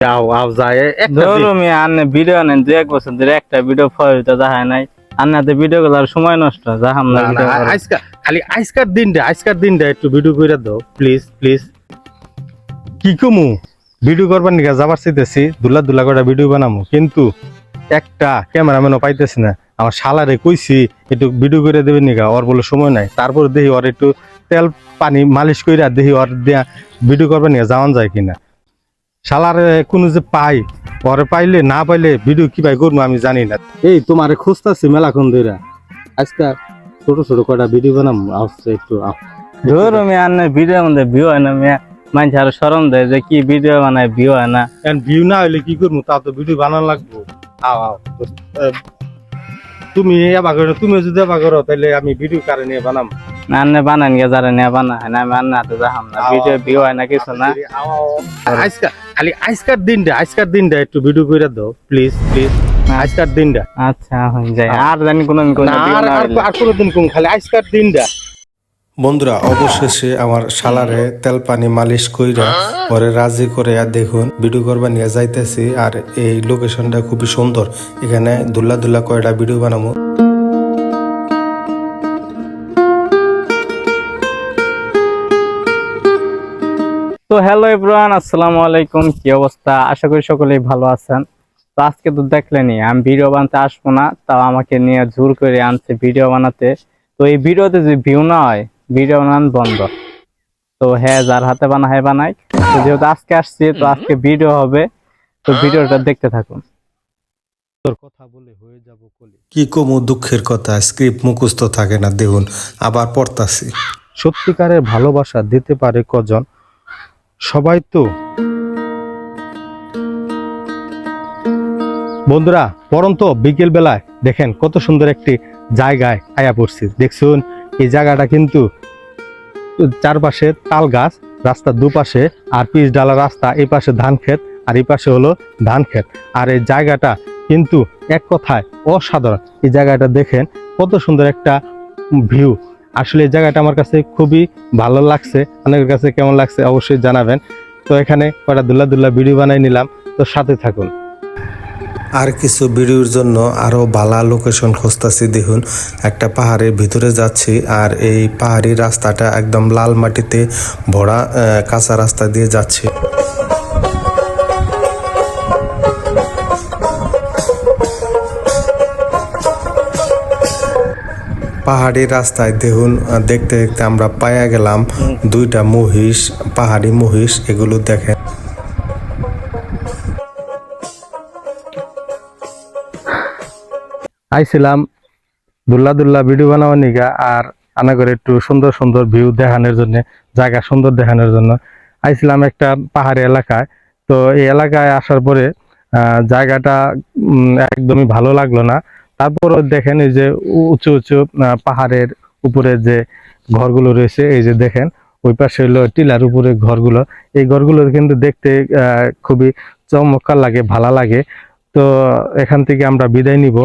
আও আও যায়। একটা দিন। আনে ভিডিও আনেন দু এক বছর ধরে একটা ভিডিও নাই। আন্নাতে ভিডিও গুলার সময় নষ্ট। আজকা খালি আজকার দিনটা আজকার দিনটা একটু ভিডিও কইরা দাও প্লিজ প্লিজ কি কমু? ভিডিও করবার নিকা যাবার চাইতেছি দুলা দুলা করে ভিডিও বানামু কিন্তু একটা ক্যামেরাম্যানও পাইতেছি না। আমার শালারে কইছি একটু ভিডিও করে দেবে নিকা ওর বলে সময় নাই। তারপর দেখি ওর একটু তেল পানি মালিশ কইরা দেখি ওর দিয়া ভিডিও করবার নিকা যাওয়ান যায় কিনা। শালারে কোনো যে পাই ওরে পাইলে না পাইলে ভিডিও কি পাই করব আমি জানি না। এই তোমারে খুঁজতাছি মেলাক্ষণ ধইরা। আজকে ছোট ছোট কয়টা ভিডিও বানাম আসছে একটু। ধরো মি আনে ভিডিও মধ্যে ভিউ হয় না মিয়া। মানুষ আর সরম দেয় যে কি ভিডিও বানায় ভিউ হয় না। ভিউ না হইলে কি করব? তা তো ভিডিও বানানো লাগবো। আও আও তুমি এবার করো তুমি যদি এবার করো তাহলে আমি ভিডিও কারে নিয়ে বানাম? না আন্নে বানান গে যারা নিয়ে বানায় না আমি আন্নাতে যাহাম না। ভিডিও। ভিউ হয় না কিছু না। আজকা খালি আজকার দিনটা আজকার দিনটা একটু ভিডিও করে দাও প্লিজ প্লিজ আজকার দিনটা। আচ্ছা হয়ে যায়। আর জানি কোন কোন আর কোনোদিন কম খালি আজকার দিনটা। বন্ধুরা অবশেষে আমার শালারে তেল পানি মালিশ কইরা পরে রাজি করে আর দেখুন ভিডিও করবা নিয়ে যাইতেছি। আর এই লোকেশনটা খুবই সুন্দর। এখানে দুল্লা দুল্লা কয়টা ভিডিও বানাবো তো হ্যালো এভরিওয়ান আসসালামু আলাইকুম। কি অবস্থা? আশা করি সকলেই ভালো আছেন। তো আজকে তো দেখলেনি আমি ভিডিও বানাতে আসব না তাও আমাকে নিয়ে জোর করে আনছে ভিডিও বানাতে। তো এই ভিডিওতে যদি ভিউ না হয় ভিডিও বানান বন্ধ। তো হ্যাঁ যার হাতে বানা হয় বানাই। তো যেহেতু আজকে আসছি তো আজকে ভিডিও হবে। তো ভিডিওটা দেখতে থাকুন। তোর কথা বলে হয়ে যাব কলি। কি কমু দুঃখের কথা স্ক্রিপ্ট মুখস্থ থাকে না দেখুন আবার পড়তাছি। সত্যিকারের ভালোবাসা দিতে পারে কজন? সবাই তো। বন্ধুরা, পরন্ত বিকেল বেলায় দেখেন কত সুন্দর একটি জায়গায় আয়া পড়ছি। দেখছুন, এই জায়গাটা কিন্তু চারপাশে তাল গাছ, রাস্তার দুপাশে আর পিচ ডালা রাস্তা, এই পাশে ধান ক্ষেত আর এই পাশে হলো ধান ক্ষেত। আর এই জায়গাটা কিন্তু এক কথায় অসাধারণ। এই জায়গাটা দেখেন কত সুন্দর একটা ভিউ আসলে এই জায়গাটা আমার কাছে খুবই ভালো লাগছে। অনেকের কাছে কেমন লাগছে অবশ্যই জানাবেন। তো এখানে কটা দুল্লা দুল্লা ভিডিও বানাই নিলাম। তো সাথে থাকুন। আর কিছু ভিডিওর জন্য আরও ভালো লোকেশন খুঁজতাছি, দেখুন। একটা পাহাড়ের ভিতরে যাচ্ছি আর এই পাহাড়ি রাস্তাটা একদম লাল মাটিতে ভরা কাঁচা রাস্তা দিয়ে যাচ্ছে। পাহাড়ি রাস্তায় দেখুন দেখতে দেখতে আমরা পায়া গেলাম দুইটা মহিষ, পাহাড়ি মহিষ, এগুলো দেখেন। আইছিলাম দুল্লা দুল্লা ভিডিও বানাবার নিগা আর আনা করে একটু সুন্দর সুন্দর ভিউ দেখানোর জন্য, জায়গা সুন্দর দেখানোর জন্য। আইছিলাম একটা পাহাড়ি এলাকায়, তো এই এলাকায় আসার পরে জায়গাটা একদমই ভালো লাগল না। তারপর দেখেন এই যে উঁচু উঁচু পাহাড়ের উপরে যে ঘরগুলো রয়েছে, এই যে দেখেন, ওই পাশে হলো টিলার উপরে ঘরগুলো। এই ঘরগুলো কিন্তু দেখতে খুবই চমৎকার লাগে, ভালো লাগে। তো এখান থেকে আমরা বিদায় নিব।